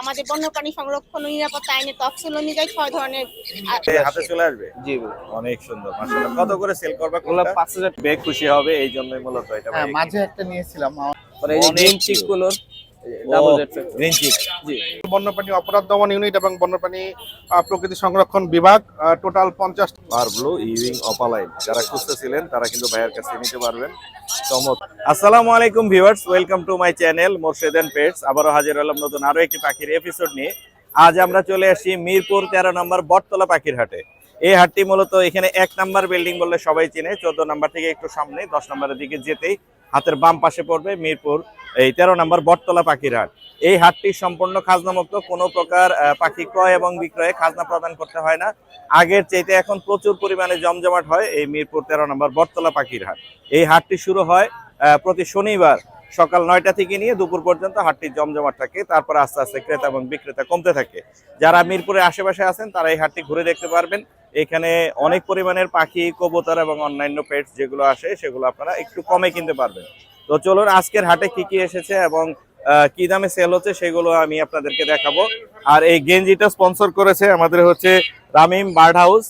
আমাদের বন্যপ্রাণী সংরক্ষণ ও নিরাপত্তা আইনে তফসিল অনুযায়ী ছয় ধরনের হাতে চলে আসবে? জি অনেক সুন্দর মাশাআল্লাহ। কত করে সেল করবে কোলা পাঁচ হাজার বেগ খুশি হবে এই জন্যই মূলত এটা হ্যাঁ মাঝে একটা নিয়েছিলাম। আমার এই গ্রিন ছিল। চিকগুলোর ডাবল জেড গ্রিন চিক জি। বন্যপ্রাণী অপরাধ দমন ইউনিট এবং বন্যপ্রাণী প্রকৃতি সংরক্ষণ বিভাগ টোটাল পঞ্চাশ পার ব্লু ইভিং অপালাইন। যারা খুঁজতেছিলেন তারা কিন্তু ভাইয়ের কাছে নিতে পারবেন। আসসালামু আলাইকুম viewers welcome to my channel Morshed and pets আবারও হাজির হলাম নতুন আরও একটি পাখির এপিসোড নিয়ে। আজ আমরা চলে আসি মিরপুর তেরো নম্বর বটতলা পাখির হাটে। এই হাটটি মূলত এখানে এক নাম্বার বিল্ডিং বললে সবাই চিনে, চোদ্দ নাম্বার থেকে একটু সামনে, দশ নম্বরের দিকে যেতেই হাতের বাম পাশে পড়বে মিরপুর, এই তেরো নাম্বার বটতলা পাখির হাট। এই হাটটি সম্পূর্ণ খাজনামুক্ত, কোনো প্রকার পাখি ক্রয় এবং বিক্রয়ে খাজনা প্রদান করতে হয় না। আগের চাইতে এখন প্রচুর পরিমাণে জমজমাট হয় এই মিরপুর তেরো নম্বর বটতলা পাখির হাট। এই হাটটি শুরু হয় প্রতি শনিবার সকাল নয়টা থেকে নিয়ে দুপুর পর্যন্ত হাটটি জমজমাট থাকে। তারপর আস্তে আস্তে ক্রেতা এবং বিক্রেতা কমতে থাকে। যারা মিরপুরের আশেপাশে আছেন, তারা এই হাটটি ঘুরে দেখতে পারবেন। এখানে অনেক পরিমাণের পাখি, কবুতর এবং অন্যান্য পেটস যেগুলো আসে, সেগুলো আপনারা একটু কমে কিনতে পারবেন। তো চলুন, আজকের হাটে কি কি এসেছে এবং কি দামে সেল হচ্ছে সেগুলো আমি আপনাদেরকে দেখাবো। আর এই গেঞ্জিটা স্পন্সর করেছে আমাদের হচ্ছে রামিম বার্ড হাউস।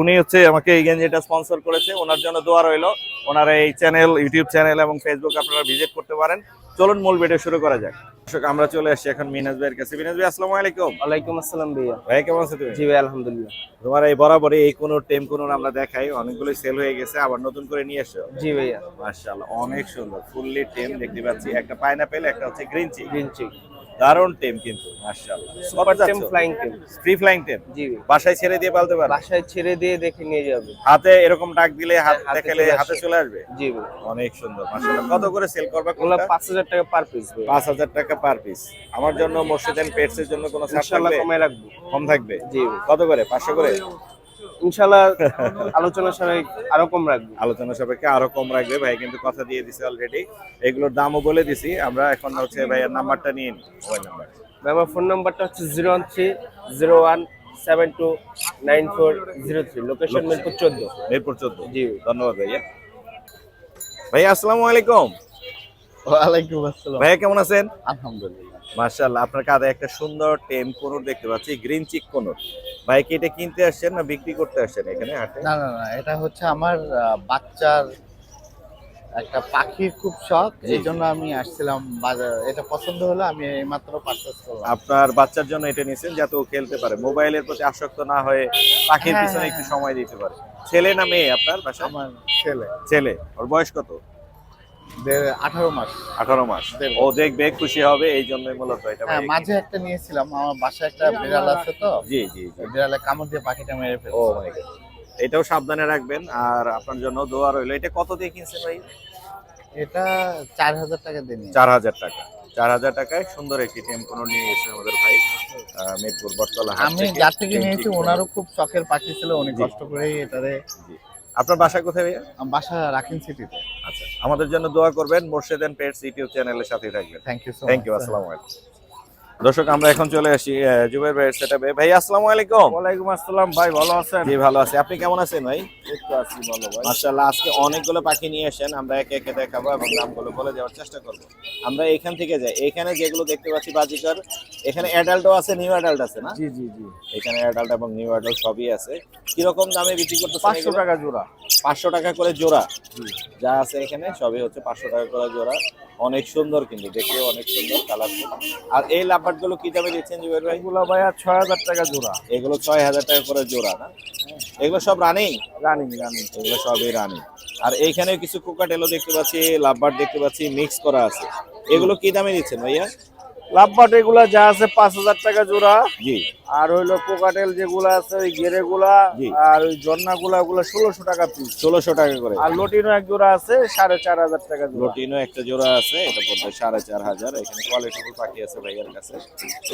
উনি হচ্ছে আমাকে এই গেঞ্জিটা স্পন্সর করেছে। ওনার জন্য দোয়া রইল। ওনার এই চ্যানেল ইউটিউব চ্যানেল এবং ফেসবুক আপনারা ভিজিট করতে পারেন। চলুন মূল ভিডিও শুরু করা যাক। দর্শক আমরা চলে আসছি এখন মিনাজ ভাইয়ের কাছে। মিনাজ ভাই আসসালামু আলাইকুম। ওয়ালাইকুম আসসালাম ভাইয়া। ভাই কেমন আছো তুমি? জি ভাই আলহামদুলিল্লাহ। তোমার এই বরাবরই এই কোন টেম কোন আমরা দেখাই। অনেকগুলো সেল হয়ে গেছে আবার নতুন করে নিয়ে এসো। জি ভাইয়া। মাশাআল্লাহ অনেক সুন্দর। ফুললি টেম দেখতে পাচ্ছি। একটা পাইনাপেল একটা হচ্ছে গ্রিন চিক গ্রিন চিক দারুণ টেম কিন্তু মাশাআল্লাহ। সুপার টেম flying tame free flying tame জি বাসায় ছেড়ে দিয়ে পালতে পারবে বাসায় ছেড়ে দিয়ে দেখে নিয়ে যাবে। হাতে এরকম ডাক দিলে হাত হাতে দেখালে হাতে চলে আসবে? জি অনেক সুন্দর মাশাআল্লাহ। কত করে সেল করবে পাঁচ হাজার টাকা পার পিস ভাই। পাঁচ হাজার টাকা পার পিস আমার জন্য এন্ড পেটস এর জন্য কোনো ছাড় ইনশাআল্লাহ থাকবে? কমায় রাখব। কম থাকবে? জি। কত করে? পাঁচশো করে? ইনশাআল্লাহ আলোচনা সবাই আরও কম রাখব। আলোচনা সাপেক্ষে আরও কম রাখবে। ভাই কিন্তু কথা দিয়ে দিছে অলরেডি এগুলোর দামও বলে দিছি। আমরা এখন হচ্ছে ভাইয়ের নাম্বারটা নিয়ে নিই। Mobile number. ভাই, আমার ফোন নাম্বারটা হচ্ছে zero one three zero one seven two nine four zero three. Location Mirpur চোদ্দ। মিরপুর চোদ্দ। জি। ধন্যবাদ ভাইয়া। ভাইয়া আসসালামু আলাইকুম। ওয়ালাইকুম আসসালাম। ভাইয়া কেমন আছেন? আলহামদুলিল্লাহ। মার্শাল্লাহ আপনার কাঁধে একটা সুন্দর টেম কোনুর দেখতে পাচ্ছি গ্রিন চিক কোনুর। ভাই কি এটা কিনতে আসছেন না বিক্রি করতে আসছেন এখানে হাটে? না না না এটা হচ্ছে আমার বাচ্চার একটা পাখির খুব শখ এই জন্য আমি আসছিলাম বাজার এটা পছন্দ হলো আমি এইমাত্র পারচেস করলাম। আপনার বাচ্চার জন্য এটা নিয়েছেন যাতে ও খেলতে পারে মোবাইলের প্রতি আসক্ত না হয়ে পাখির হ্যাঁ, পিছনে হ্যাঁ, একটু হ্যাঁ। সময় দিতে পারে। ছেলে না মেয়ে আপনার বাসা আমার ছেলে। ছেলে ওর বয়স কত? আঠারো মাস। আঠারো মাস। ও দেখবে খুশি হবে এই জন্যই মূলত এটা হ্যাঁ মাঝে একটা নিয়েছিলাম আমার বাসায় একটা বিড়াল আছে তো জি জি বিড়ালে কামড় দিয়ে পাখিটা মেরে ও ফেলছে মাই গড এটাও সাবধানে রাখবেন আর আপনার জন্য দোয়া রইল। এটা কত দিয়ে কিনছেন ভাই? এটা চার হাজার টাকা দিয়ে নিয়ে চার হাজার টাকা। চার হাজার টাকায় সুন্দর একটি টেম্পোনো নিয়ে এসেছে আমাদের ভাই আহ, মিরপুর বটতলা আমি যার থেকে নিয়েছি ওনারও খুব শখের পাখি ছিল উনি। কষ্ট করেই এটারে। আপনার বাসা কোথায় ভাইয়া? বাসা রাখেন সিটিতে। আচ্ছা আমাদের জন্য দোয়া করবেন মোর্শেদ এন্ড পেটস ইউটিউব চ্যানেলের সাথে থাকবেন। Thank you so thank you আসসালামু আলাইকুম। দর্শক আমরা এখন চলে আসি আহ, জুবাইর ভাইয়ের সেটআপে ভাই আসসালামু আলাইকুম। ওয়ালাইকুম আসসালাম ভাই ভালো আছেন? জি ভালো আছি। আপনি কেমন আছেন ভাই? একটু আছি ভালো ভাই। মাশাআল্লাহ আজকে অনেকগুলো পাখি নিয়ে আসেন। আমরা একে একে দেখাবো এবং নামগুলো বলে দেওয়ার চেষ্টা করব। আমরা এখান থেকে যাই। এখানে যেগুলো দেখতে পাচ্ছি বাজিকর এখানে অ্যাডাল্টও আছে নিউ অ্যাডাল্ট আছে না? জি জি জি। এখানে অ্যাডাল্ট এবং নিউ অ্যাডাল্ট সবই আছে। কীরকম দামে বিক্রি করতেছেন পাঁচশো টাকা জোড়া। পাঁচশো টাকা করে জোড়া। যা আছে এখানে সবই হচ্ছে পাঁচশো টাকা করে জোড়া। অনেক সুন্দর কিন্তু দেখতে অনেক সুন্দর কালারফুল আর এই লাভবার্ডগুলো কি দামে দিচ্ছেন জুবের ভাই? এগুলো ভাইয়া ছয় হাজার টাকা জোড়া। এগুলো ছয় হাজার টাকা করে জোড়া না? এগুলো সব রানিং রানিং রানিং এগুলো সবই রানিং আর এইখানে কিছু কোকাটেলও দেখতে পাচ্ছি লাভবার্ড দেখতে পাচ্ছি মিক্স করা আছে। এগুলো কি দামে দিচ্ছেন ভাইয়া? লাভবাট এগুলা যা আছে পাঁচ হাজার টাকা জোড়া। জি। আর হইল কোকাটেল যেগুলা আছে ওই গেরে গুলা আর ওই জন্না গুলা ওগুলো ষোলোশো টাকা পিস ষোলোশো টাকা করে। আর লটিনো এক জোড়া আছে সাড়ে চার হাজার টাকা লোটিনো একটা জোড়া আছে এটা পড়বে সাড়ে চার হাজার। এখানে কোয়ালিটিফুল পাখি আছে ভাইয়ার কাছে।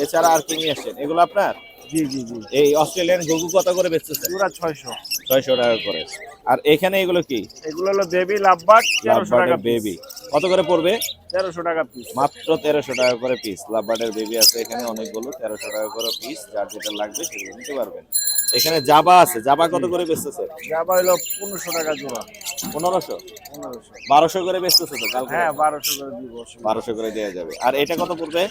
এছাড়া আর কি নিয়ে আসছেন? এগুলো আপনার? জি জি জি। এই অস্ট্রেলিয়ান গুগু কত করে বেচতেছেন? জোড়া ছয়শো। ছয়শো টাকা করে। আর এখানে এগুলো কি? এগুলো হলো বেবি লাভবাট তেরোশো টাকা বেবি কত করে পড়বে? তেরোশো টাকা পিস মাত্র তেরোশো টাকা করে পিস লাভবার্ডের বেবি আছে এখানে অনেকগুলো তেরোশো টাকা করে পিস যার যেটা লাগবে সেগুলো নিতে পারবেন। এখানে জাবা আছে। জাবা কত করে বেচতেছে? জাবা হলো পনেরোশো টাকা জোড়া। পনেরোশো? বারোশো করে বেচতেছে তো কালকে? হ্যাঁ বারোশো করে দিব। বারোশো করে দেওয়া যাবে। আর এটা কত পড়বে?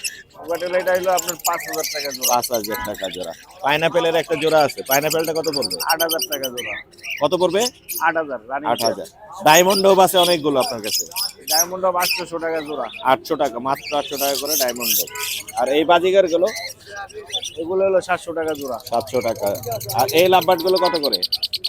এটা হলো আপনার পাঁচ হাজার টাকা জোড়া। পাঁচ হাজার টাকা জোড়া। পাইনাপেলের একটা জোড়া আছে। পাইনাপেলটা কত পড়বে? আট হাজার টাকা জোড়া। কত পড়বে? আট হাজার আট হাজার। ডায়মন্ড ডোব আছে অনেকগুলো আপনার কাছে। ডায়মন্ড অফ আটশোশো টাকা জোড়া। আটশো টাকা মাত্র আটশো টাকা করে ডায়মন্ড ডোব আর এই বাজিগারগুলো এগুলো হলো সাতশো টাকা জোড়া। সাতশো টাকা। আর এই লাভবার্ডগুলো কত করে?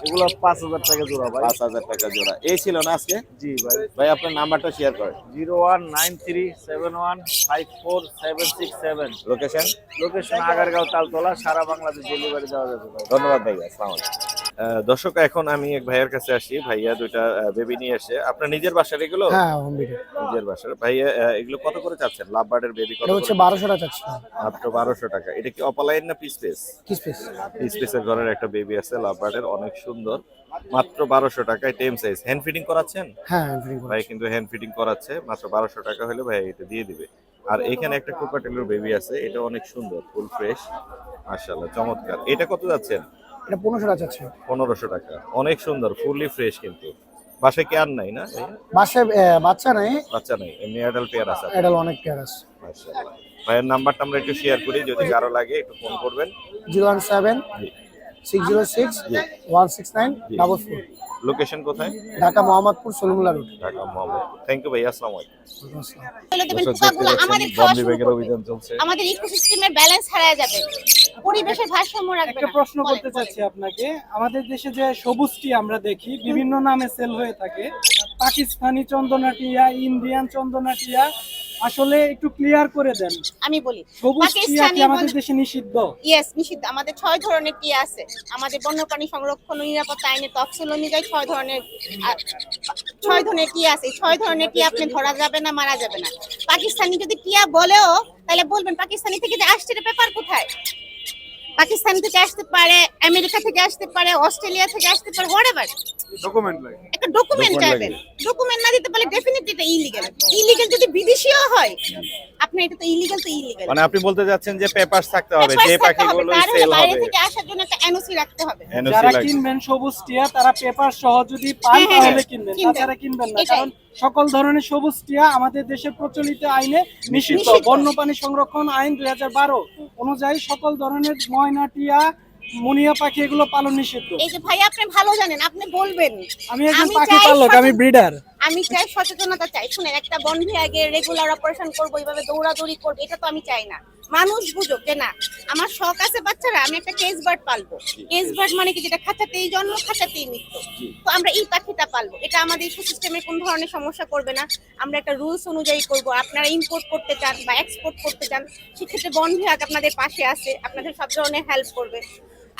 এগুলো পাঁচ হাজার টাকা জোড়া ভাই। পাঁচ হাজার টাকা জোড়া। এই ছিল না আজকে? জি ভাই। ভাই আপনার নাম্বারটা শেয়ার করেন। Zero one nine three seven one five four seven six seven. Location location Agargaon Taltala সারা বাংলাদেশ ডেলিভারি দেওয়া যাবে ধন্যবাদ ভাই আসসালামু আলাইকুম। আহ, দর্শক এখন আমি এক ভাইয়ের কাছে আসি। ভাইয়া দুইটা বেবি নিয়ে এসে। আপনার নিজের বাসার এগুলো? হ্যাঁ হোম ভিডিও নিজের বাসার। ভাইয়া এগুলো কত করে চাচ্ছেন? লাভ বার্ডের বেবি কত হচ্ছে করে? বারোশো টাকা চাচ্ছি। মাত্র বারোশো টাকা। এটা কি অপালাইন না পিস পিস পিস পিস পিসের ঘরের একটা বেবি আছে লাভ বার্ডের অনেক সুন্দর। মাত্র বারোশো টাকায় টেম সাইজ হ্যান্ড ফিটিং করাচ্ছেন? হ্যাঁ ফ্রি ভাই কিন্তু হ্যান্ড ফিটিং করাচ্ছে। মাত্র বারোশো টাকা হলে ভাই এটা দিয়ে দিবে। আর এখানে একটা কোকাটেলের বেবি আছে এটা অনেক সুন্দর ফুল ফ্রেশ মাশাআল্লাহ চমৎকার। এটা কত যাচ্ছেন? এটা পনেরোশো টাকা চাচ্ছি। পনেরোশো টাকা। অনেক সুন্দর ফুললি ফ্রেশ কিন্তু। বাসায় কেয়ার নাই না? বাসায় বাচ্চা নেই। বাচ্চা নেই এমনি অ্যাডাল্ট পেয়ার আছে। অ্যাডাল্ট অনেক পেয়ার আছে। মাশাআল্লাহ। ভাইয়ের নাম্বারটা আমরা একটু শেয়ার করি যদি কারও লাগে একটু ফোন করবেন। Zero one seven six zero six one six nine. Double four. Location কোথায়? Dhaka Mohammadpur Salimullah road. Dhaka thank you ভাই আসসালামু আলাইকুম। আমাদের ইকোসিস্টেমের ব্যালেন্স হারিয়ে যাবে। পরিবেশের ভারসাম্য রাখবে একটা প্রশ্ন করতে চাচ্ছি আপনাকে। আমাদের দেশে যে সবুজটি আমরা দেখি বিভিন্ন নামে সেল হয়ে থাকে। পাকিস্তানি চন্দনাটিয়া ইন্ডিয়ান চন্দনাটিয়া আসলে একটু ক্লিয়ার করে দেন। আমি বলি সবুজ টিয়া পাকিস্তানি কি আমাদের দেশে নিষিদ্ধ? ইয়েস নিষিদ্ধ। আমাদের ছয় ধরনের টিয়া আছে। আমাদের বন্যপ্রাণী সংরক্ষণ ও নিরাপত্তা আইনে তফসিল অনুযায়ী ছয় ধরনের ছয় ধরনের টিয়া আছে। ছয় ধরনের টিয়া আপনি ধরা যাবে না মারা যাবে না। পাকিস্তানি যদি টিয়া বলেও তাহলে বলবেন পাকিস্তানি থেকে যে আসছে এটা পেপার কোথায়? পাকিস্তান থেকে আসতে পারে আমেরিকা থেকে আসতে পারে অস্ট্রেলিয়া থেকে আসতে পারে হোয়াটএভার ডকুমেন্ট লাগে। একটা ডকুমেন্ট চাইবেন। ডকুমেন্ট না দিতে পারলে ডেফিনেটলি এটা ইলিগাল ইলিগাল যদি বিদেশিও হয় আপনি এটা তো ইলিগাল তো ইলিগাল মানে আপনি বলতে যাচ্ছেন যে পেপারস থাকতে হবে যে পাখিগুলো সেল হবে। থেকে আসার জন্য একটা এনওসি রাখতে হবে। যারা কিনবেন সবুজ টিয়া তারা পেপার সহ যদি পান হ্যাঁ, হ্যাঁ, তাহলে হ্যাঁ, কিনবেন। তাছাড়া কিনবেন না। কারণ সকল ধরনের সবুজ টিয়া আমাদের দেশের প্রচলিত আইনে নিষিদ্ধ। নিষিদ্ধ। বন্যপ্রাণী সংরক্ষণ আইন দুই হাজার বারো অনুযায়ী সকল ধরনের ময়না টিয়া মুনিয়া পাখি এগুলো পালন নিষিদ্ধ। এই যে ভাই আপনি ভালো জানেন আপনি বলবেন। আমি একজন পাখি পালক আমি ব্রিডার। আমি চাই সচেতনতা চাই। শুনেন একটা বন্ধে আগে রেগুলার অপারেশন করব এইভাবে দৌড়াদৌড়ি করব এটা তো আমি চাই না। মানুষ বুঝুক যে না আমার শখ আছে বাচ্চারা আমি একটা কেস বার্ড পালবো। কেস বার্ড মানে কি? যেটা খাঁচাতেই জন্ম খাঁচাতেই মৃত্যু। তো আমরা এই পাখিটা পালবো। এটা আমাদের সিস্টেমে কোন ধরনের সমস্যা করবে না। আমরা একটা রুলস অনুযায়ী করব আপনারা ইম্পোর্ট করতে চান বা এক্সপোর্ট করতে চান সেক্ষেত্রে বন বিভাগ আপনাদের পাশে আছে আপনাদের সব ধরনের হেল্প করবে।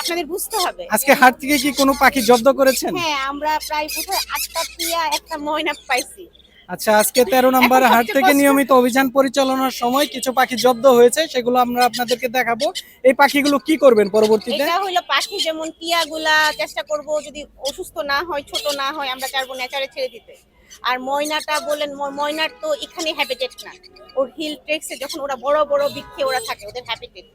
আপনাদের বুঝতে হবে। আজকে হাট থেকে কি কোনো পাখি জব্দ করেছেন? হ্যাঁ আমরা প্রায় বোধহয় আটটা টিয়া একটা ময়না পাইছি। আচ্ছা আজকে তেরো নম্বর হাট থেকে নিয়মিত অভিযান পরিচালনার সময় কিছু পাখি জব্দ হয়েছে সেগুলো আমরা আপনাদেরকে দেখাবো। এই পাখিগুলো কি করবেন পরবর্তীতে? এটা হইল পাখি যেমন টিয়াগুলা চেষ্টা করব যদি অসুস্থ না হয় ছোট না হয় আমরা চাইব নেচারে ছেড়ে দিতে। আর ময়নাটা বলেন ময়নার তো এখানে হ্যাবিটেট না। ওর হিল ট্রেক্সে যখন ওরা বড় বড় বৃক্ষে ওরা থাকে ওদের হ্যাবিটেট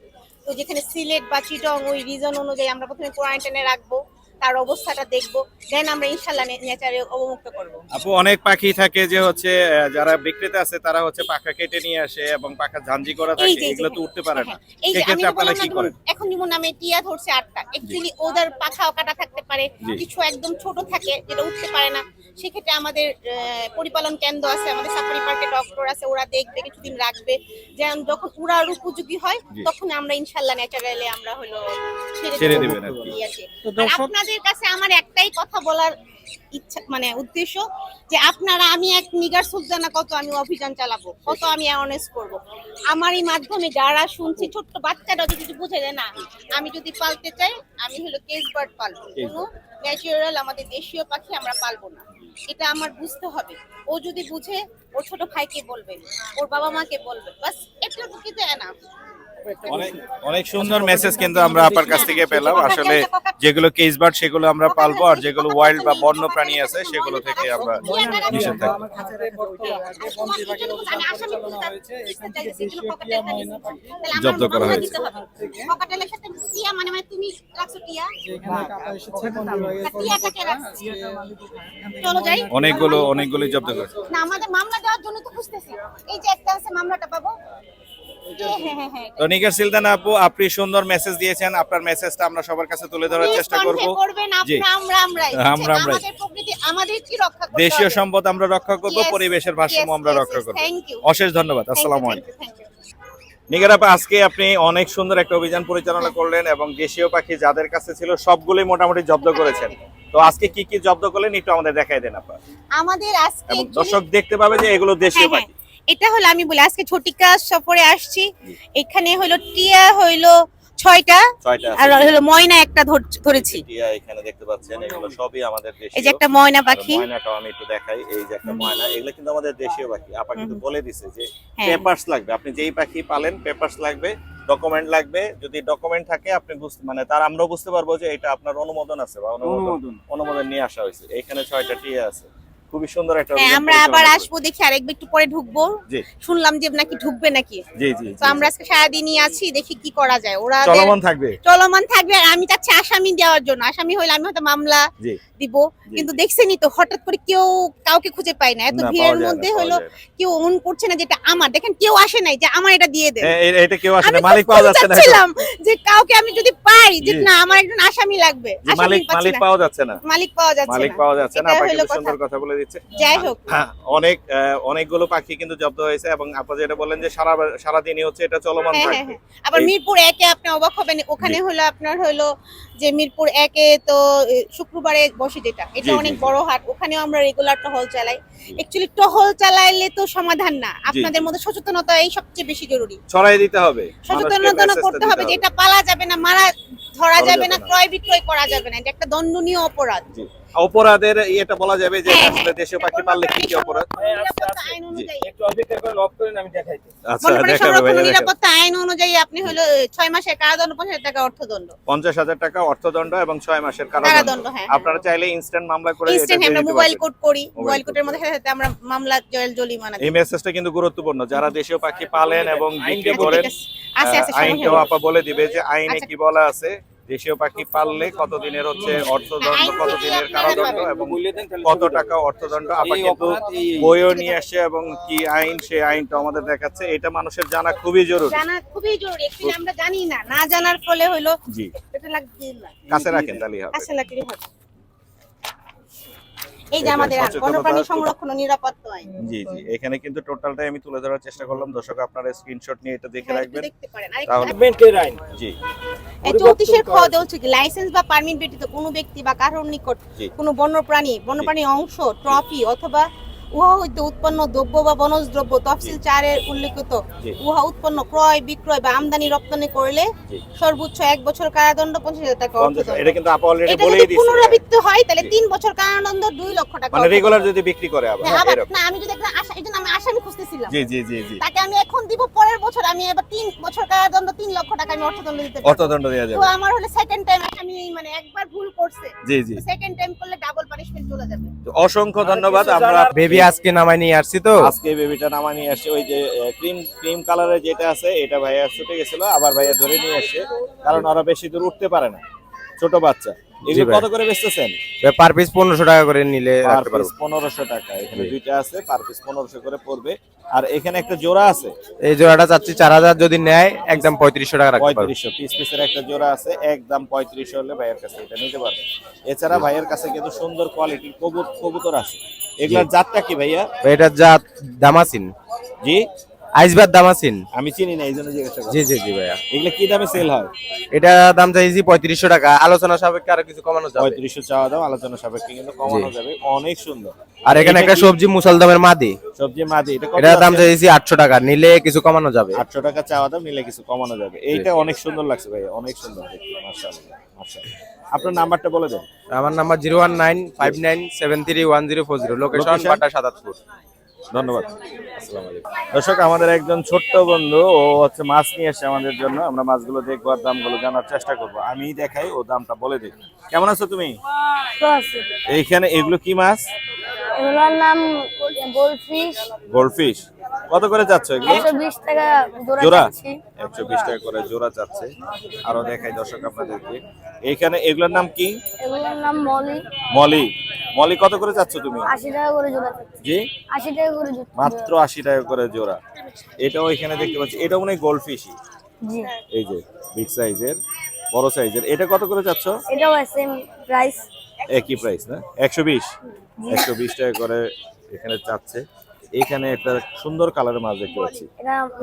তো যেখানে সিলেট বা চিটং ওই রিজন অনুযায়ী আমরা প্রথমে কোয়ারেন্টাইনে রাখব তার অবস্থাটা দেখব দেন আমরা ইনশাল্লাহ নেচারে অবমুক্ত করব। আপু অনেক পাখি থাকে যে হচ্ছে যারা বিক্রেতা আছে তারা হচ্ছে পাখা কেটে নিয়ে আসে এবং পাখা ঝাঞ্জি করা থাকে এই এগুলো তো উঠতে পারে না। হ্যাঁ, এই যে আমি সেক্ষেত্রে আপনারা কি করেন? এখন যেমন আমি টিয়া ধরছে আটটা। অ্যাকচুয়ালি ওদের পাখা কাটা থাকতে পারে কিছু একদম ছোট থাকে যেটা উঠতে পারে না। সেক্ষেত্রে আমাদের পরিপালন কেন্দ্র আছে আমাদের সাফারি পার্কে ডক্টর আছে ওরা দেখবে কিছুদিন রাখবে। যেন যখন উড়ার উপযোগী হয় তখন আমরা ইনশাল্লাহ ন্যাচারালি আমরা হলো ছেড়ে। দিবেন আপনাদের কাছে আমার একটাই কথা বলার ইচ্ছা মানে উদ্দেশ্য যে আপনারা আমি এক নিগার সুলতানা কত আমি অভিযান চালাবো কত আমি অ্যাওয়ারনেস করব। আমার এই মাধ্যমে যারা শুনছি ছোট্ট বাচ্চারা যদি কিছু বুঝে যায় না আমি যদি পালতে চাই আমি হলো কেস বার্ড পালবো। কোনো ন্যাচারাল আমাদের দেশীয় পাখি আমরা পালবো না। এটা আমার বুঝতে হবে। ও যদি বুঝে ও ছোট ভাইকে বলবে, ওর বাবা মাকে বলবে, বাস এটা তো কিন্তু এনা অনেক অনেক সুন্দর মেসেজ কিন্তু আমরা আপনার কাছ থেকে পেলাম। আসলে যেগুলো কেস বার্ড সেগুলো আমরা পালবো আর যেগুলো ওয়াইল্ড বা বন্য প্রাণী আছে সেগুলো থেকে। আমরা নিষেধ থাকব জব্দ করা হয়েছে। মানে মানে চলো যাই। অনেকগুলো অনেকগুলো জব্দ করেছে। আমাদের মামলা দেওয়ার জন্য তো খুঁজতেছি। এই যে একটা আছে মামলাটা পাবো? হ্যাঁ হ্যাঁ হ্যাঁ হ্যাঁ তো নিগার সিলদানা আপু আপনি সুন্দর মেসেজ দিয়েছেন। আপনার মেসেজটা আমরা সবার কাছে তুলে ধরার চেষ্টা করব। জি। আমরা আমরা আমাদের কি রক্ষা করতে দেশীয় সম্পদ আমরা রক্ষা করব পরিবেশের ভারসাম্য আমরা রক্ষা করব। অশেষ ধন্যবাদ আসসালামু আলাইকুম. নিগার আপা আজকে আপনি অনেক সুন্দর একটা অভিযান পরিচালনা করলেন এবং দেশীয় পাখি যাদের কাছে ছিল সবগুলোই মোটামুটি জব্দ করেছেন। তো আজকে কি কি জব্দ করলেন একটু আমাদের দেখাই দেন আপা। আমাদের আজকে দর্শক দেখতে পাবে যে এগুলো দেশীয় হ্যাঁ, পাখি। এটা হলো আমি বলি আজকে ছটিকা সফরে আসছি। এখানে হলো টিয়া হইল ছয়টা। আর হলো ময়না একটা ধরেছি। টিয়া এখানে দেখতে পাচ্ছেন এগুলো সবই আমাদের দেশীয়। এই যে একটা ময়না পাখি। ময়নাটাও আমি একটু দেখাই এই যে একটা ময়না এগুলো কিন্তু আমাদের দেশীয় পাখি। আপা কিন্তু বলে দিছে যে হ্যাঁ। পেপারস লাগবে। আপনি যেই পাখি পালেন পেপারস লাগবে ডকুমেন্ট লাগবে। যদি ডকুমেন্ট থাকে আপনি বুঝতে মানে তার আমরাও বুঝতে পারব যে এটা আপনার অনুমোদন আছে বা অনুমোদন। অনুমোদন নিয়ে আসা হয়েছে। এখানে ছয়টা টিয়া আছে। খুবই সুন্দর একটা হ্যাঁ আমরা আবার আসব দেখি আরেকবার একটু পরে ঢুকবো। শুনলাম যে নাকি ঢুকবে নাকি। জি জি তো আমরা আজকে সারাদিনই আছি দেখি কি করা যায়। ওরা চলমান থাকবে। চলমান থাকবে আর আমি চাচ্ছি আসামি দেওয়ার জন্য। আসামি হইলে আমি হয়তো মামলা দিব। কিন্তু দেখছেনই তো হঠাৎ করে কেউ কাউকে খুঁজে পাই না। এত না, ভিড়ের মধ্যে হলো কেউ মন করছে না যেটা আমার। দেখেন কেউ আসে নাই যে আমার এটা দিয়ে দেন এ- এটা কেউ আসলে আমি মালিক পাওয়া যাচ্ছে না। যে কাউকে আমি যদি পাই যে না আমার একজন আসামি লাগবে। আসামি মালিক মালিক পাওয়া যাচ্ছে না। মালিক পাওয়া যাচ্ছে না। মালিক পাওয়া যাচ্ছে না। সুন্দর কথা বলে দিচ্ছে। যাই হোক। হ্যাঁ, অনেক অনেকগুলো পাখি কিন্তু জব্দ হয়েছে এবং যেটা বললেন যে সারা সারা দিনই হচ্ছে এটা চলমান হ্যাঁ হ্যাঁ থাকবে। আবার মিরপুর একে আপনি অবাক হবেন ওখানে হলো আপনার হলো যে মিরপুর একে তো শুক্রবারে বসে যেটা এটা অনেক বড় হাট ওখানেও আমরা রেগুলার টহল চালাই। অ্যাকচুয়ালি টহল চালাইলে তো সমাধান না আপনাদের মধ্যে সচেতনতা এই সবচেয়ে বেশি জরুরি। ছড়াই দিতে হবে সচেতনতা করতে হবে যে এটা পালা যাবে না মারা ধরা যাবে না। ক্রয় বিক্রয় করা যাবে না এটা একটা দণ্ডনীয় অপরাধ। অপরাধের এটা বলা যাবে যে হ্যাঁ, আসলে দেশীয় পাখি পাললে কি কি অপরাধ আইন অনুযায়ী। একটু অপেক্ষা করেন অফ করেন আমি দেখাই আচ্ছা দেখাবে দেখাবে। নিরাপত্তা আইন অনুযায়ী আপনি হলো মাসের কারাদণ্ড টাকা অর্থদণ্ড। পঞ্চাশ হাজার টাকা অর্থদণ্ড এবং ছয় মাসের কারাদণ্ড, হ্যাঁ, আপনারা চাইলে ইনস্ট্যান্ট মামলা করে ইনস্ট্যান্ট আমরা মোবাইল। করি। মোবাইল মধ্যে সাথে আমরা মামলা জয়েল জরিমানা এই মেসেজটা কিন্তু গুরুত্বপূর্ণ। যারা দেশীয় পাখি পালেন এবং বিক্রি আচ্ছা, করেন আইনটাও আপা বলে দিবে যে আইনে আচ্ছা। কি বলা আছে। দেশীয় পাখি পাললে কতদিনের হচ্ছে অর্থদণ্ড কতদিনের কারাদণ্ড এবং কত টাকা অর্থদণ্ড? আবার কিন্তু বইও নিয়ে আসে এবং কি আইন সেই আইনটা আমাদের দেখাচ্ছে। এটা মানুষের জানা খুবই জরুরি। জানা খুবই জরুরি আমরা জানি না। না জানার ফলে হলো জি। এটা লাগবে কাছে রাখেন তাহলে হবে। কাছে রাখলে হবে। এই যে আমাদের বন্যপ্রাণী সংরক্ষণ ও নিরাপত্তা আইন জি জি এখানে কিন্তু টোটালটাই আমি তুলে ধরার চেষ্টা করলাম। দর্শক আপনারা স্ক্রিনশট নিয়ে এটা দেখে হ্যাঁ, রাখবেন। দেখতে পারেন। আরেকটা- তাহলে আইন জি। এই চৌত্রিশের খ বলছে কি? লাইসেন্স বা পারমিট ব্যতীত কোনো ব্যক্তি বা কারোর নিকট। কোনো বন্যপ্রাণী বন্যপ্রাণী অংশ ট্রফি অথবা উহা হইতে উৎপন্ন দ্রব্য বা বনজ দ্রব্য তফসিল চারের উল্লেখিত। উহা উৎপন্ন ক্রয় বিক্রয় বা আমদানি রপ্তানি করলে সর্বোচ্চ এক বছর কারাদণ্ড পঞ্চাশ হাজার টাকা এটা কিন্তু আপা অলরেডি বলেই দিচ্ছে পুনরাবৃত্তি হয় তাহলে তিন বছর কারাদণ্ড দুই লক্ষ টাকা মানে রেগুলার যদি বিক্রি করে আবার হ্যাঁ, আবার না আমি যদি একটা আশা এই জন্য আমি আসামি খুঁজতেছিলাম। জি জি জি জি। তাকে আমি এখন দিব পরের বছর আমি এবার তিন বছর কারাদণ্ড তিন লক্ষ টাকা আমি অর্থদণ্ড দিতে পারব। অর্থদণ্ড দেওয়া তো আমার হলো সেকেন্ড টাইম আমি মানে একবার ভুল করছে। জি জি। সেকেন্ড টাইম করলে ডাবল পানিশমেন্ট চলে যাবে। অসংখ্য ধন্যবাদ আমরা বেবি আজকে নামাই নিয়ে আসছি তো? আজকে বেবিটা নামাই নিয়ে আসছি। ওই যে ক্রিম ক্রিম কালারের যেটা আছে, এটা ভাইয়া ছুটে গেছিল, আবার ভাইয়া ধরে নিয়ে আসছে। কারণ ওরা বেশি দূর উঠতে পারে না, ছোট বাচ্চা। এগুলো কত করে বেচতেছেন? পার পিস পনেরোশো টাকা করে নিলে রাখতে পারব। টাকা এখানে দুইটা আছে পার পিস করে পড়বে। আর এখানে একটা জোড়া আছে? এই জোড়াটা চাচ্ছি চার হাজার যদি নেয় একদম পঁয়ত্রিশশো টাকা রাখতে পারব। পিস পিসের একটা জোড়া আছে একদম পঁয়ত্রিশশো হলে ভাইয়ের কাছে এটা নিতে পারবেন এছাড়া ভাইয়ের কাছে কিন্তু সুন্দর কোয়ালিটির কবুতর আছে। এগুলার জাতটা কি ভাইয়া? এটা জাত দামাসিন। জি? আইসবার দামাসিন আমি চিনি না এই জন্য জিজ্ঞাসা জি জি জি ভাইয়া। এগুলো কি দামে সেল হয়? এটা দাম চাইছি পঁয়ত্রিশশো টাকা। আলোচনা সাপেক্ষে আরও কিছু কমানো যাবে। পঁয়ত্রিশশো চাওয়া দাম আলোচনা সাপেক্ষে কিন্তু কমানো যাবে। অনেক সুন্দর। আর এখানে একটা সবজি মুসলদমের মাদি। সবজি মাঝে এটা এটা দাম চাইছি আটশো টাকা। নিলে কিছু কমানো যাবে। আটশো টাকা চাওয়া দাম নিলে কিছু কমানো যাবে। এইটা অনেক সুন্দর লাগছে ভাই অনেক সুন্দর মাশাআল্লাহ আপনার নাম্বারটা বলে দেন। আমার number zero one nine five nine seven three one zero four zero. Location? বাটা সাতাতপুর ধন্যবাদ। আসসালামু আলাইকুম দর্শক আমাদের একজন ছোট্ট বন্ধু ও হচ্ছে মাছ নিয়ে এসে আমাদের জন্য। আমরা মাছগুলো দেখব আর দামগুলো জানার চেষ্টা করব। আমি দেখাই ও দামটা বলে দিই। কেমন আছো তুমি? এইখানে এগুলো কি মাছ? এগুলোর নাম গোল্ডফিশ গোল্ডফিশ কত করে চাচ্ছ এগুলো? একশো বিশ টাকা জোড়া জোড়া? চাচ্ছি একশো বিশ টাকা করে জোড়া চাচ্ছে আরও দেখাই দর্শক আপনাদেরকে। এইখানে এগুলোর নাম কি? এগুলোর নাম মলি। মলি। মলি কত করে চাচ্ছ তুমি? আশি টাকা করে জোড়া জি? আশি টাকা করে জোড়া। মাত্র আশি টাকা করে জোড়া। এটাও এখানে দেখতে পাচ্ছি। এটা মনে হয় জি। এই যে বিগ সাইজের বড় সাইজের। এটা কত করে চাচ্ছ এটাও সেম প্রাইস একই প্রাইস না? একশো বিশ। একশো বিশ টাকা করে এখানে চাচ্ছে। এখানে একটা সুন্দর কালারের মাছ দেখতে পাচ্ছি।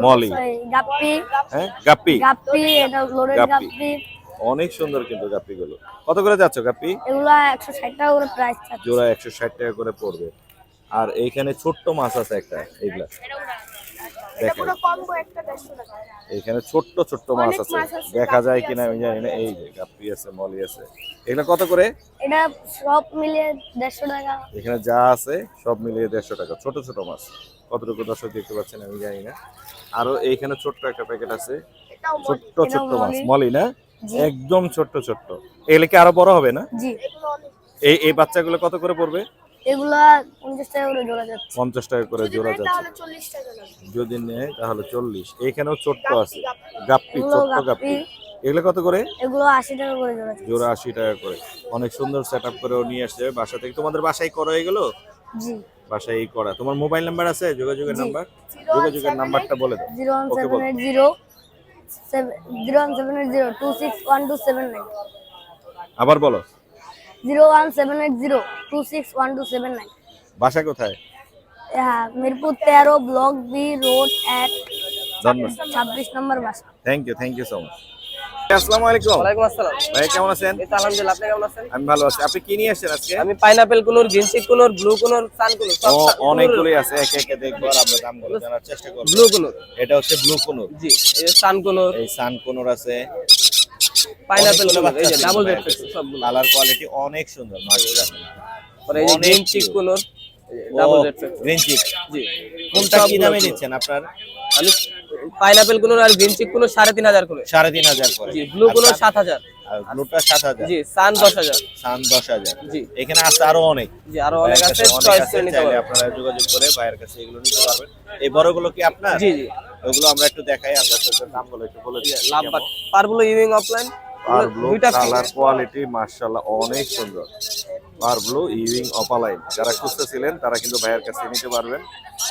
মলি। গাপ্পি। হ্যাঁ গাপ্পি। গাপ্পি এটা লোডেড গাপ্পি। গাপ্পি। অনেক সুন্দর কিন্তু গাপ্পি গুলো কত করে যাচ্ছ গাপ্পি? এগুলো একশো ষাট টাকা করে প্রাইস জোড়া একশো ষাট টাকা করে পড়বে। আর এইখানে ছোট্ট মাছ আছে একটা এইগুলা। দেখেন এখানে ছোট্ট ছোট্ট মাছ আছে। দেখা যায় কিনা আমি জানি না। এই যে গাপ্পি আছে মলি আছে। এগুলা কত করে? এটা সব মিলিয়ে দেড়শো টাকা। এখানে যা আছে সব মিলিয়ে দেড়শো টাকা। ছোট ছোট মাছ। কতটুকু দর্শক দেখতে পাচ্ছেন আমি জানি না। আরও এইখানে ছোট্ট একটা প্যাকেট আছে। ছোট্ট ছোট্ট মাছ। মলি। না? একদম ছোট্ট ছোট্ট। এগুলো কি আরও বড় হবে না? জি। এই এই বাচ্চাগুলো কত করে পড়বে? এগুলো পঞ্চাশ টাকা করে জোড়া যাচ্ছে। পঞ্চাশ টাকা করে জোড়া যাচ্ছে। যদি নেয় তাহলে চল্লিশ। এইখানেও ছোট্ট আছে। গাপ্পি। এগুলো ছোট্ট গাপ্পি। গাপ্পি। এগুলো কত করে? এগুলো আশি টাকা করে জোড়া টাকা করে। অনেক সুন্দর নিয়ে আসছে। বাসা থেকে তোমাদের বাসায় করো এগুলো? জি। বাসায় এই করা। তোমার মোবাইল নাম্বার আছে? যোগাযোগের নাম্বার যোগাযোগের নাম্বারটা বলে দাও। সেভেন বল। Zero one seven eight zero two six one two seven nine বাসা কোথায়? হ্যাঁ মিরপুর তেরো ব্লক বি রোড এক ছাব্বিশ নম্বর বাসা। Thank you thank you so much আসসালামু আলাইকুম। ওয়ালাইকুম আসসালাম। ভাই কেমন আছেন? এই তো আলহামদুলিল্লাহ আপনি কেমন আছেন? আমি ভালো আছি। আপনি কি নিয়ে আসছেন আজকে? আমি pineapple conure green cheek conure blue conure sun conure ও, অনেকগুলোই আছে। একে একে দেখব আর আমরা দামগুলো জানার চেষ্টা করব। Blue conure. এটা হচ্ছে ব্লু কোনুর। জি এই সান এই সান কোনুর আছে। পাইনাপেল এই যে ডাবল রেড ভাইয়ের সবগুলো। কালার কোয়ালিটি অনেক সুন্দর মাশাআল্লাহ। পরে এই যে green cheek cute। Double red green cheek জি। কোনটা কি দামে blue। আপনার? আমি পাইনাপেল কুনুর আর গ্রিন চিক তিন হাজার করে। সাড়ে তিন হাজার করে। জি ব্লু সাত হাজার। আর ব্লুটা সাত হাজার। জি সান দশ হাজার। সান দশ হাজার। জি। এখানে আছে আরও অনেক। জি আরও অনেক আছে চয়েস করে নিতে পারবেন। আপনারা যোগাযোগ করে ভাইয়ের কাছে এগুলো নিতে পারবেন। এই বড়গুলো কি আপনার? জি জি। ওগুলো আমরা একটু দেখাই আপনাদের দামগুলো একটু বলে দিই। পারগুলো ইউইং অফলাইন আর ব্লু কালার কোয়ালিটি মাশাআল্লাহ অনেক সুন্দর। আর ব্লু ইভিং অপালাইন যারা খুঁজতেছিলেন তারা কিন্তু ভাইয়ের কাছে নিতে পারবেন।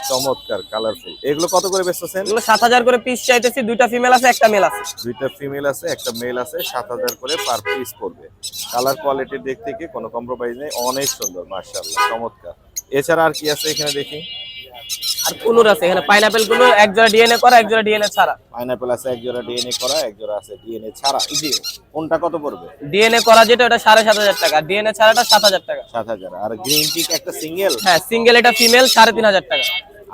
চমৎকার কালারফুল এগুলো কত করে বেচতেছেন? এগুলো সাত হাজার করে পিস চাইতেছি। দুইটা ফিমেল আছে একটা মেল আছে। দুইটা ফিমেল আছে একটা মেল আছে সাত হাজার করে পার পিস পড়বে। কালার কোয়ালিটির দিক থেকে কোনো কম্প্রোমাইজ নেই অনেক সুন্দর মাশাআল্লাহ চমৎকার। এছাড়া আর কি আছে এখানে দেখি? আর কুনুর আছে এখানে পাইনাপেলগুলো এক জোড়া ডিএনএ করা এক জোড়া ডিএনএ ছাড়া। পাইনাপেল আছে এক জোড়া ডিএনএ করা এক জোড়া আছে ডিএনএ ছাড়া। জি কোনটা কত পড়বে? ডিএনএ করা যেটা ওটা সাড়ে সাত হাজার টাকা। ডিএনএ ছাড়াটা সাত হাজার টাকা। সাত হাজার। আর গ্রিন টিক একটা সিঙ্গেল হ্যাঁ সিঙ্গেল এটা ফিমেল সাড়ে তিন হাজার টাকা।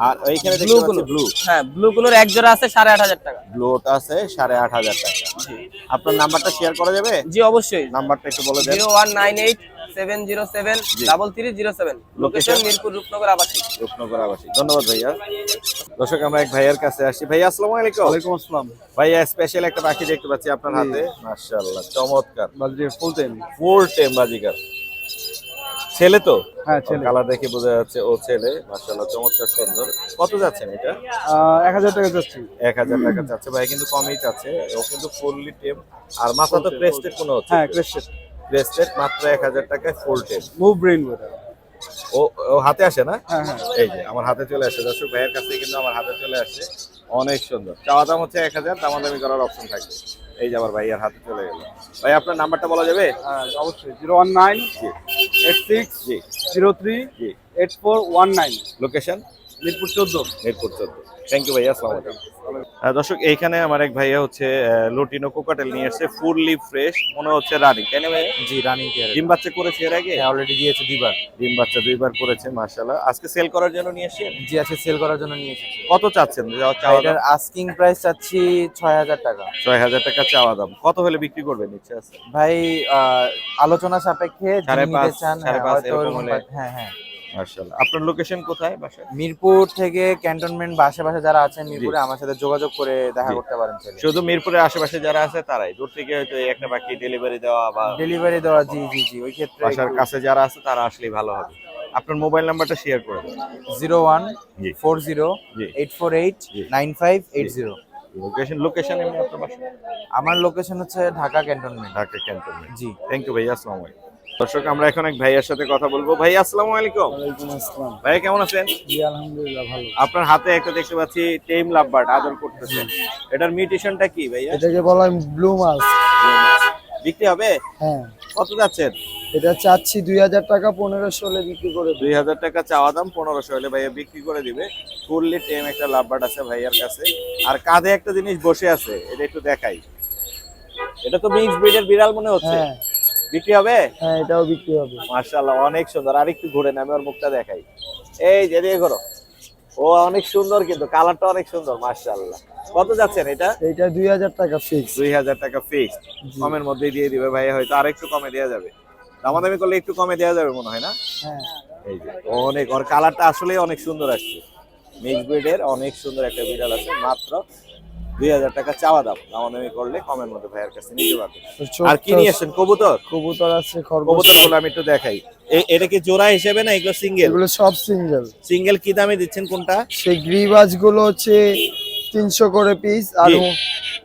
আর এইখানে ব্লু দেখতে পাচ্ছি ব্লু হ্যাঁ ব্লু কুনুর এক জোড়া আছে সাড়ে আট হাজার টাকা। ব্লুটা আছে সাড়ে আট হাজার টাকা। আপনার নাম্বারটা শেয়ার করা যাবে? জি অবশ্যই। নাম্বারটা একটু বলে দেন। Zero one nine eight seven zero seven double three zero seven location Mirpur Rupnagar আবাসিক। রূপনগর আবাসিক। ধন্যবাদ ভাইয়া। দর্শক আমরা এক ভাইয়ের কাছে আসি ভাইয়া আসসালামু আলাইকুম। ওয়ালাইকুম আসসালাম। ভাইয়া স্পেশাল একটা পাখি দেখতে পাচ্ছি আপনার হাতে। মাশাআল্লাহ চমৎকার। বাজে ফুল টাইম ফুল টেম বাজিকার ছেলে তো? হ্যাঁ ছেলে। কালার দেখে বোঝা যাচ্ছে ও ছেলে। মাশাআল্লাহ চমৎকার সুন্দর। কত যাচ্ছেন এটা? এক হাজার টাকা যাচ্ছি। এক হাজার টাকা চাচ্ছে ভাই কিন্তু কমই চাচ্ছে ও কিন্তু ফুললি আর মাথা তো ক্রেস্টেড কোনো হচ্ছে? হ্যাঁ ক্রেস্টেড ক্রেস্টেড মাত্র এক হাজার টাকায় ফুল টেম। মুভ ব্রেন ও ও হাতে আসে না? হ্যাঁ হ্যাঁ। এই যে আমার হাতে চলে আসে। দর্শক ভাইয়ের কাছে কিন্তু আমার হাতে চলে আসে। অনেক সুন্দর। চাওয়া দাম হচ্ছে এক হাজার দামাদামি করার অপশন থাকবে। এই যে আমার ভাইয়ার হাতে চলে গেল। ভাই আপনার নাম্বারটা বলা যাবে? হ্যাঁ অবশ্যই। Zero one nine eight six জি। জিরো থ্রি জি। Eight four one nine. Location Mirpur চোদ্দ। মিরপুর চোদ্দ। থ্যাংক ইউ ভাইয়া। আসসালামু আলাইকুম। দর্শক এইখানে আমার এক ভাইয়া হচ্ছে লুটিনো কোকাটেল নিয়ে এসেছে ফুললি ফ্রেশ মনে হচ্ছে রানিং কেন ভাই জি রানিং কেয়ার ডিম বাচ্চা করেছে এর আগে? অলরেডি দিয়েছে দুইবার। ডিম বাচ্চা দুইবার করেছে মাশাআল্লাহ। আজকে সেল করার জন্য নিয়ে এসেছেন জি আছে সেল করার জন্য নিয়ে এসেছি। কত চাচ্ছেন? এটার আস্কিং প্রাইস চাচ্ছি ছয় হাজার টাকা। ছয় হাজার টাকা চাওয়া দাম। কত হলে বিক্রি করবেন? ইচ্ছে আছে? ভাই আহ, আলোচনা সাপেক্ষে যিনি সাড়ে পাঁচ, নিতে চান, সাড়ে হ্যাঁ, পাঁচ হয়তো এরকম হলে। হ্যাঁ হ্যাঁ। আপনার লোকেশন কোথায় বাসা মিরপুর থেকে ক্যান্টনমেন্ট বা আশেপাশে যারা আছেন মিরপুরে আমার সাথে যোগাযোগ করে দেখা করতে পারেন শুধু মিরপুরের আশেপাশে যারা আছে তারাই। দূর থেকে হয়তো একটা বাকি ডেলিভারি দেওয়া বা ডেলিভারি দেওয়া জি জি জি ওই ক্ষেত্রে বাসার কাছে যারা আছে তারা আসলেই ভালো হবে। আপনার মোবাইল নাম্বারটা শেয়ার করে দেন। Zero one four zero eight four eight nine five eight zero. Location location এমনি আপনার বাসা আমার লোকেশন হচ্ছে ঢাকা ক্যান্টনমেন্ট। ঢাকা ক্যান্টনমেন্ট। জি। থ্যাংক ইউ ভাইয়া আসসালামু আলাইকুম। দর্শক আমরা এখন এক ভাইয়ার সাথে কথা বলব। ভাই আসসালামু আলাইকুম। ভাইয়া কেমন আছেন? জি আলহামদুলিল্লাহ ভালো। আপনার হাতে একটা দেখতে পাচ্ছি টেম লাভবার্ড আদর করতেছেন। এটার মিউটেশনটা কি ভাইয়া? এটাকে বলা হয় ব্লু মাছ বিক্রি হবে? হ্যাঁ। কত যাচ্ছেন? এটা চাচ্ছি দুই হাজার টাকা পনেরোশো হলে বিক্রি করে দুই হাজার টাকা চাওয়া দাম পনেরোশো হলে ভাইয়া বিক্রি করে দিবে। ফুললি টেম একটা লাভবার্ড আছে ভাইয়ার কাছে। আর কাঁধে একটা জিনিস বসে আছে এটা একটু দেখাই। এটা তো মিক্স ব্রিডের বিড়াল মনে হচ্ছে। হ্যাঁ। বিক্রি হবে? হ্যাঁ এটাও বিক্রি হবে। মার্শাল্লাহ অনেক সুন্দর। আর একটু ঘুরে আমি ওর মুখটা দেখাই। এই যে দিয়ে করো ও অনেক সুন্দর কিন্তু কালারটা অনেক সুন্দর মার্শাল্লাহ কত যাচ্ছেন এটা? এইটা দুই হাজার টাকা ফিক্স দুই হাজার টাকা ফিক্স কমের মধ্যে দিয়ে দিবে ভাই হয়তো আর একটু কমে দেওয়া যাবে। দামাদামি করলে একটু কমে দেওয়া যাবে মনে হয় না? হ্যাঁ। এই যে অনেক ওর কালারটা আসলে অনেক সুন্দর আসছে। মিক্স ব্রিডের অনেক সুন্দর একটা বিড়াল আছে মাত্র দুই হাজার টাকা চাওয়া দাম। দামাদামি করলে কমের মধ্যে ভাইয়ের কাছে নিতে পারবে। আর কি নিয়ে আসেন কবুতর? কবুতর আছে কবুতরগুলো আমি একটু দেখাই। এটা কি জোড়া হিসেবে না এগুলো সিঙ্গেল এগুলো সব সিঙ্গেল সিঙ্গেল কি দামে দিচ্ছেন কোনটা? সেই গ্রিবাজগুলো হচ্ছে তিনশো করে পিস আর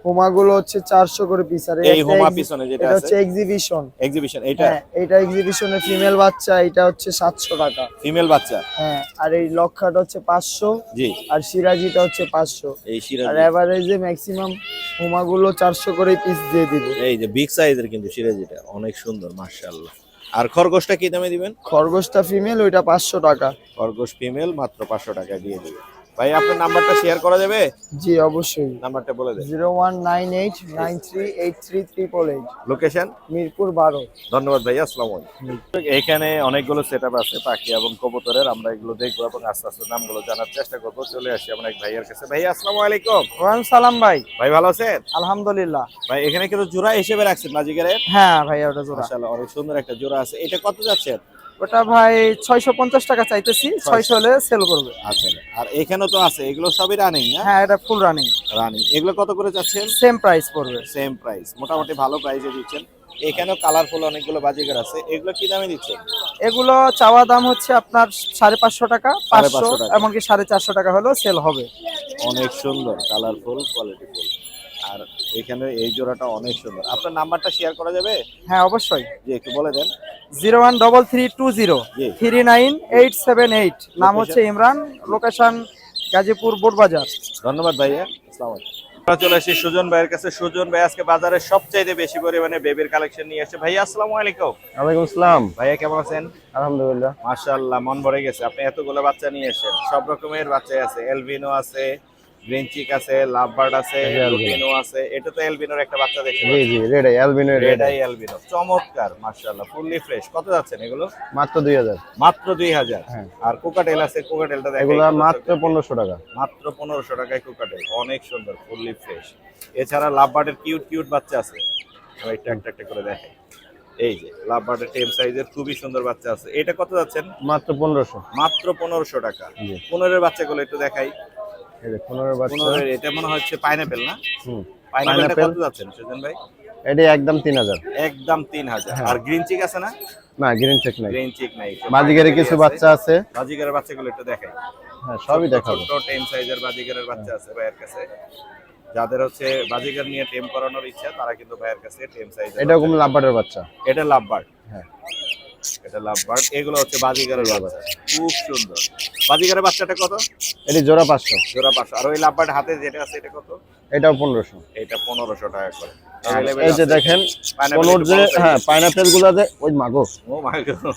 হোমা গুলো হচ্ছে চারশো করে পিস আর এই হোমা পিছনে যেটা হচ্ছে এক্সিবিশন এক্সিবিশন এটা? হ্যাঁ এটা এক্সিবিশনের ফিমেল বাচ্চা এটা হচ্ছে সাতশো টাকা। ফিমেল বাচ্চা? হ্যাঁ আর এই লক্ষাটা হচ্ছে পাঁচশো জি। আর সিরাজিটা হচ্ছে পাঁচশো। এই সিরাজ। আর এভারেজে ম্যাক্সিমাম হোমাগুলো চারশো করে পিস দিয়ে দিবে। এই যে বিগ সাইজের কিন্তু সিরাজিটা অনেক সুন্দর মাশাআল্লাহ। আর খরগোশটা কি দামে দিবেন? খরগোশটা ফিমেল ওইটা পাঁচশো টাকা। খরগোশ ফিমেল মাত্র পাঁচশো টাকা দিয়ে দিবে। ভাই আপনার নাম্বারটা শেয়ার করা যাবে? জি অবশ্যই। নাম্বারটা বলে দেন। Zero one nine eight nine three eight three triple eight. Location Mirpur বারো। ধন্যবাদ ভাই আসসালামু আলাইকুম। এখানে অনেকগুলো সেটআপ আছে পাখি এবং কবুতরের আমরা এগুলো দেখব এবং আস্তে আস্তে নামগুলো জানার চেষ্টা করব। চলে আসি আমরা এক ভাইয়ের কাছে। ভাই আসসালামু আলাইকুম। ওয়ান সালাম ভাই। ভাই ভালো আছেন? আলহামদুলিল্লাহ। ভাই এখানে কিন্তু জোড়া হিসেবে রাখছেন মাজিকারের হ্যাঁ ভাই ওটা জোড়া। মাশাআল্লাহ অনেক সুন্দর একটা জোড়া আছে। এটা কত যাচ্ছেন? ওটা ভাই ছয়শো পঞ্চাশ টাকা চাইতেছি ছয়শো। হলে সেল করবে। আচ্ছা আর এখানেও তো আছে এগুলো সবই রানিং হ্যাঁ এটা ফুল রানিং রানিং এগুলো কত করে যাচ্ছেন? সেম প্রাইস পড়বে। সেম প্রাইস মোটামুটি ভালো প্রাইসে দিচ্ছেন। এখানেও কালারফুল অনেকগুলো বাজিকার আছে। এগুলো কি দামে দিচ্ছেন? এগুলো চাওয়া দাম হচ্ছে আপনার সাড়ে পাঁচশো টাকা পাঁচশো এমনকি সাড়ে চারশো টাকা হলেও সেল হবে। অনেক সুন্দর কালারফুল কোয়ালিটিফুল আর এখানে এই জোড়াটা অনেক সুন্দর। আপনার নাম্বারটা শেয়ার করা যাবে? হ্যাঁ অবশ্যই। জি একটু বলে দেন। Zero one double three two zero three nine eight seven eight. নাম হচ্ছে ইমরান লোকেশন গাজীপুর বোটবাজার। ধন্যবাদ ভাইয়া আসসালামু আলাইকুম। আমরা চলে আসি সুজন ভাইয়ের কাছে। সুজন ভাই আজকে বাজারে সবচাইতে বেশি পরিমাণে বেবির কালেকশন নিয়ে আসছে। ভাইয়া আসসালামু আলাইকুম। ওয়ালাইকুম আসসালাম। ভাইয়া কেমন আছেন? আলহামদুলিল্লাহ। মাশাআল্লাহ মন ভরে গেছে। আপনি এতগুলো বাচ্চা নিয়ে এসেছেন সব রকমের বাচ্চাই আছে। এলবিনো আছে গ্রিন চিক আছে লাভবার্ড আছে। লুটিনো আছে এটা তো এলবিনোর একটা বাচ্চা দেখতে জি জি red albino red eye albino চমৎকার মাশাআল্লাহ ফুললি ফ্রেশ। কত যাচ্ছেন এগুলো? মাত্র দুই হাজার। মাত্র দুই হাজার। হ্যাঁ। আর কোকাটেল আছে কোকাটেলটা দেখেন। এগুলা মাত্র পনেরোশো টাকা। মাত্র পনেরোশো টাকায় কোকাটেল অনেক সুন্দর ফুললি ফ্রেশ। এছাড়া লাভবার্ডের কিউট কিউট বাচ্চা আছে। একটা একটা একটা করে দেখাই। এই যে লাভবার্ডের টেম সাইজের খুবই সুন্দর বাচ্চা আছে। এটা কত যাচ্ছেন? মাত্র পনেরোশো। মাত্র পনেরোশো টাকা। পনেরোর বাচ্চাগুলো একটু দেখাই। এই যে বাচ্চা। পনেরোর এটা মনে হচ্ছে পাইনাপেল না? হুম পাইনাপেলটা কত যাচ্ছেন সুজন ভাই? এটি একদম তিন হাজার। একদম তিন হাজার। আর গ্রিন চিক আছে না? না গ্রিন চেক নাই। গ্রিন চিক নাই। বাজিগারে কিছু বাচ্চা আছে। বাজিগারের বাচ্চাগুলো একটু দেখাই। হ্যাঁ সবই দেখাবো। ছোট টেম সাইজের বাজিগারের বাচ্চা আছে ভাইয়ের কাছে। যাদের হচ্ছে বাজিগার নিয়ে টেম করানোর ইচ্ছা তারা কিন্তু ভাইয়ের কাছে টেম সাইজের এটা কোনো লাভবার্ডের বাচ্চা? এটা লাভবার্ড। হ্যাঁ। এটা লাভবার্ড এগুলো হচ্ছে বাজিগারের বাচ্চা খুব সুন্দর। বাজিগারের বাচ্চাটা কত? এটি জোড়া পাঁচশো। জোড়া পাঁচশো। আর ওই লাভবার্ড হাতে যেটা আছে এটা কত? এটাও পনেরোশো। এটা পনেরোশো টাকা করে। এই যে দেখেন কোনোর যে হ্যাঁ পাইনাপেলগুলা যে ওই মাগো। ও God,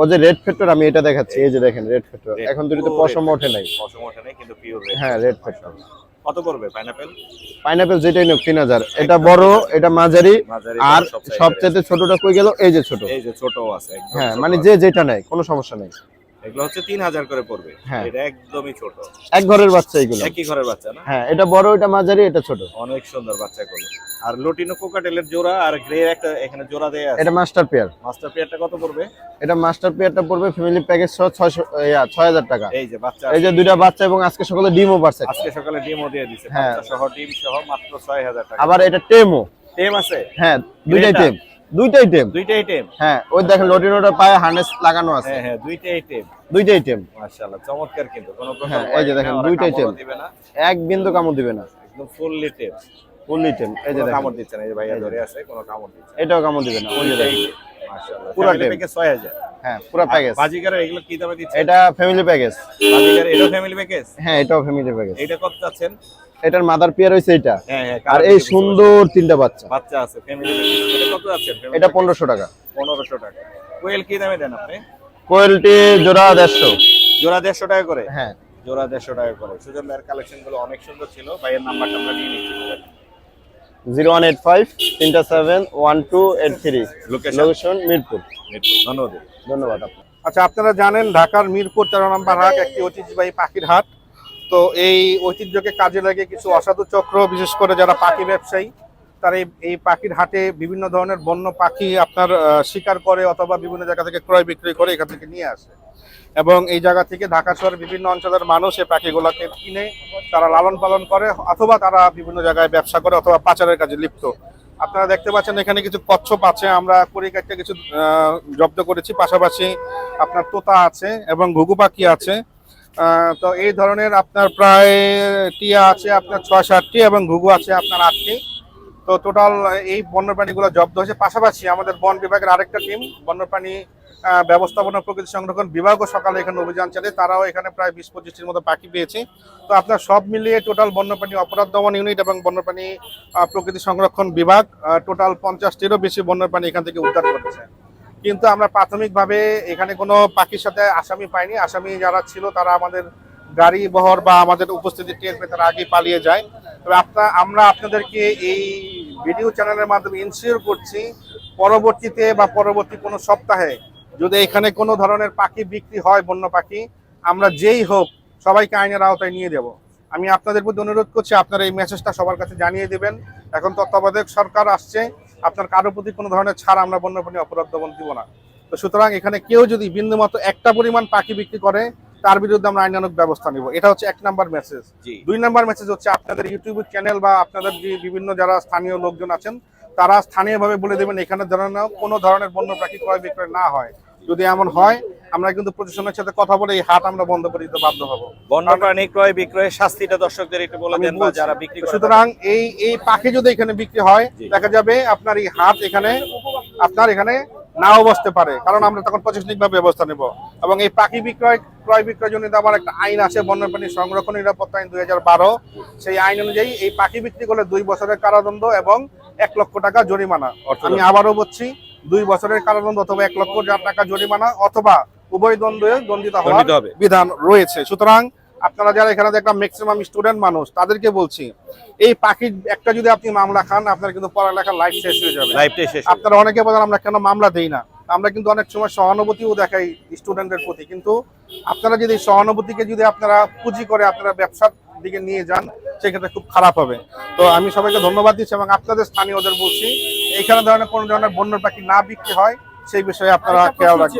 ও যে রেড ফেক্টর আমি এটা দেখাচ্ছি। এই যে দেখেন রেড ফেক্টর এখন পুরো পশম ওঠে নাই। পশম ওঠে নাই কিন্তু পিওর হ্যাঁ রেড ফেক্টর কত করবে পাইনাপেল পাইনাপেল যেটাই নোক তিন হাজার। এটা বড় এটা মাঝারি আর সবচেয়ে ছোটটা কই গেল? এই যে ছোট। এই যে ছোট আছে হ্যাঁ মানে যে যেটা নেয় কোনো সমস্যা নেই। এগুলো হচ্ছে তিন হাজার করে পড়বে। হ্যাঁ। এটা একদমই ছোট। এক ঘরের বাচ্চা এগুলো। একই ঘরের বাচ্চা না? হ্যাঁ এটা বড় এটা মাঝারি এটা ছোট। অনেক সুন্দর বাচ্চাগুলো আর লুটিনো কোকাটেলের জোড়া আর গ্রে একটা এখানে জোড়া দেয়া আছে। এটা মাস্টার পেয়ার। মাস্টার পেয়ারটা কত পড়বে? এটা মাস্টার পেয়ারটা পড়বে ফ্যামিলি প্যাকেজ সহ ছয়শো ছয় হাজার টাকা। এই যে বাচ্চা এই যে দুইটা বাচ্চা এবং আজকে সকালে ডিমও পারছে। আজকে সকালে ডিমও দিয়ে দিছে। হ্যাঁ। বাচ্চা সহ ডিম সহ মাত্র ছয় হাজার টাকা। আবার এটা টেমও। টেম আছে? হ্যাঁ দুইটাই টেম। দুইটা আইটেম দুইটা আইটেম হ্যাঁ ওই দেখেন লটিনোটার পায়ে হার্নেস লাগানো আছে। হ্যাঁ হ্যাঁ দুইটা আইটেম দুইটা আইটেম মাশাআল্লাহ চমৎকার কিন্তু কোনো প্রকার হ্যাঁ, এই যে দেখেন, নেই, ওরা দুইটা কামড়ও দিবে না। এক বিন্দু কামড় দিবে না। একদম ফুললি টেপ ফুল আইটেম এই যে দেখেন। কামড় দিচ্ছে না এই ভাইয়া ধরে আছে কোনো কামড় দিচ্ছে এটাও কামড় দিবে না ওই যে দেখেন। মাশাআল্লাহ। পুরা। টেপে 6000 হ্যাঁ পুরো প্যাকেজ বাজিকারের এগুলো কি দামে দিচ্ছে? এটা ফ্যামিলি প্যাকেজ বাজিকার এটা ফ্যামিলি প্যাকেজ হ্যাঁ এটাও ফ্যামিলি প্যাকেজ এইটা কত চাচ্ছেন? এটার মাদার পেয়ার হয়েছে এটা হ্যাঁ হ্যাঁ আর এই সুন্দর তিনটা বাচ্চা। বাচ্চা আছে ফ্যামিলি এটা কত যাচ্ছেন এটা পনেরোশো টাকা। পনেরোশো টাকা। কোয়েল কি দামে দেন আপনি? কোয়েলটি জোড়া দেড়শো। জোড়া দেড়শো টাকা করে? হ্যাঁ। জোড়া দেড়শো টাকা করে। সুজন ভাইয়ের কালেকশনগুলো অনেক সুন্দর ছিল। ভাইয়ের নাম্বারটা আমরা নিয়ে নিচ্ছি। জিরো ওয়ান এইট ফাইভ তিনটা seven one two eight three? Location Mirpur. ধন্যবাদ। ধন্যবাদ আপনার আচ্ছা আপনারা জানেন ঢাকার মিরপুর তেরো নম্বর হাট একটি ঐতিহ্যবাহী পাখির হাট। তো এই ঐতিহ্যকে কাজে লাগে কিছু অসাধু চক্র, বিশেষ করে যারা পাখি ব্যবসায়ী, তারা এই- পাখির হাটে বিভিন্ন ধরনের বন্য পাখি আপনার শিকার করে অথবা বিভিন্ন জায়গা থেকে ক্রয় বিক্রয় করে এখান থেকে নিয়ে আসে। এবং এই জায়গা থেকে ঢাকা শহরের বিভিন্ন অঞ্চলের মানুষ এই পাখিগুলোকে কিনে তারা লালন পালন করে অথবা তারা বিভিন্ন জায়গায় ব্যবসা করে অথবা পাচারের কাজে লিপ্ত। আপনারা দেখতে পাচ্ছেন এখানে কিছু কচ্ছপ আছে, আমরা করিকাটে কিছু জব্দ করেছি। পাশাপাশি আপনার তোতা আছে এবং ঘুঘু পাখি আছে। তো এই ধরনের আপনার প্রায় টিয়া আছে আপনার ছয় সাতটি এবং ঘুঘু আছে আপনার আটটি। তো টোটাল এই বন্যপ্রাণীগুলো জব্দ হয়েছে। পাশাপাশি আমাদের বন বিভাগের আরেকটা টিম বন্যপ্রাণী ব্যবস্থাপনা প্রকৃতি সংরক্ষণ বিভাগও সকালে এখানে অভিযান চালিয়ে তারাও এখানে প্রায় বিশ পঁচিশটির মতো পাখি পেয়েছে। তো আপনার সব মিলিয়ে টোটাল বন্যপ্রাণী অপরাধ দমন ইউনিট এবং বন্যপ্রাণী প্রকৃতি সংরক্ষণ বিভাগ টোটাল পঞ্চাশটিরও বেশি বন্যপ্রাণী এখান থেকে উদ্ধার করেছে। কিন্তু আমরা প্রাথমিকভাবে এখানে কোনো পাখির সাথে আসামি পাইনি। আসামি যারা ছিল তারা আমাদের গাড়ি বহর বা আমাদের উপস্থিতি টের পেয়ে তারা আগেই পালিয়ে যায়। তবে আপনার আমরা আপনাদেরকে এই ভিডিও চ্যানেলের মাধ্যমে ইনশিওর করছি, পরবর্তীতে বা পরবর্তী কোনো সপ্তাহে যদি এখানে কোনো ধরনের পাখি বিক্রি হয়, বন্য পাখি, আমরা যেই হোক সবাইকে আইনের আওতায় নিয়ে যাব আমি আপনাদের প্রতি অনুরোধ করছি, আপনারা এই মেসেজটা সবার কাছে জানিয়ে দেবেন। এখন তত্ত্বাবধায়ক সরকার আসছে। আপনার কারোর প্রতি কোনো ধরনের ছাড় আমরা বন্যপ্রাণী অপরাধ দমন দিব না। তো সুতরাং এখানে কেউ যদি বিন্দুমাত্র একটা পরিমাণ পাখি বিক্রি করে তার বিরুদ্ধে আমরা আইনানুক ব্যবস্থা নিব। এটা হচ্ছে এক নাম্বার মেসেজ জি। দুই নাম্বার মেসেজ হচ্ছে আপনাদের ইউটিউব চ্যানেল বা আপনাদের যে বিভিন্ন যারা স্থানীয় লোকজন আছেন তারা স্থানীয়ভাবে বলে দেবেন এখানে যেন কোনো ধরনের বন্য পাখি ক্রয় বিক্রয় না হয়। যদি এমন হয় আমরা কিন্তু প্রশাসনের সাথে কথা বলে এই হাট আমরা বন্ধ করে দিতে বাধ্য হব। বন্যপ্রাণী ক্রয় বিক্রয়ের শাস্তিটা দর্শকদের একটু বলে দেন বা যারা বিক্রি করে সুতরাং এই এই পাখি যদি এখানে বিক্রি হয় দেখা যাবে আপনার এই হাট এখানে আপনার এখানে নাও বসতে পারে কারণ আমরা তখন প্রশাসনিক ভাবে ব্যবস্থা নেব। এবং এই পাখি বিক্রয় ক্রয় বিক্রয় জনিত আমার একটা আইন আছে বন্যপ্রাণী সংরক্ষণ নিরাপত্তা আইন দুই হাজার বারো। সেই আইন অনুযায়ী এই পাখি বিক্রি করলে দুই বছরের কারাদণ্ড এবং এক লক্ষ টাকা জরিমানা। আমি আবারও বলছি দুই বছরের কারাদণ্ড অথবা এক লক্ষ টাকা জরিমানা অথবা উভয় দ্বন্দ্বে দণ্ডিত হওয়ার বিধান রয়েছে। সুতরাং আপনারা যারা এখানে দেখলাম ম্যাক্সিমাম স্টুডেন্ট মানুষ তাদেরকে বলছি এই পাখির একটা যদি আপনি মামলা খান আপনার কিন্তু পড়ালেখার লাইফ শেষ হয়ে যাবে। লাইভটাই শেষ আপনারা অনেকে বলেন আমরা কেন মামলা দেই না? আমরা কিন্তু অনেক সময় সহানুভূতিও দেখাই স্টুডেন্টের প্রতি। কিন্তু আপনারা যদি সহানুভূতিকে যদি আপনারা পুঁজি করে আপনারা ব্যবসার দিকে নিয়ে যান সেক্ষেত্রে খুব খারাপ হবে। তো আমি সবাইকে ধন্যবাদ দিচ্ছি এবং আপনাদের স্থানীয়দের বলছি এইখানে ধরনের কোনো ধরনের বন্য পাখি না বিক্রি হয় সেই বিষয়ে আপনারা খেয়াল রাখবেন।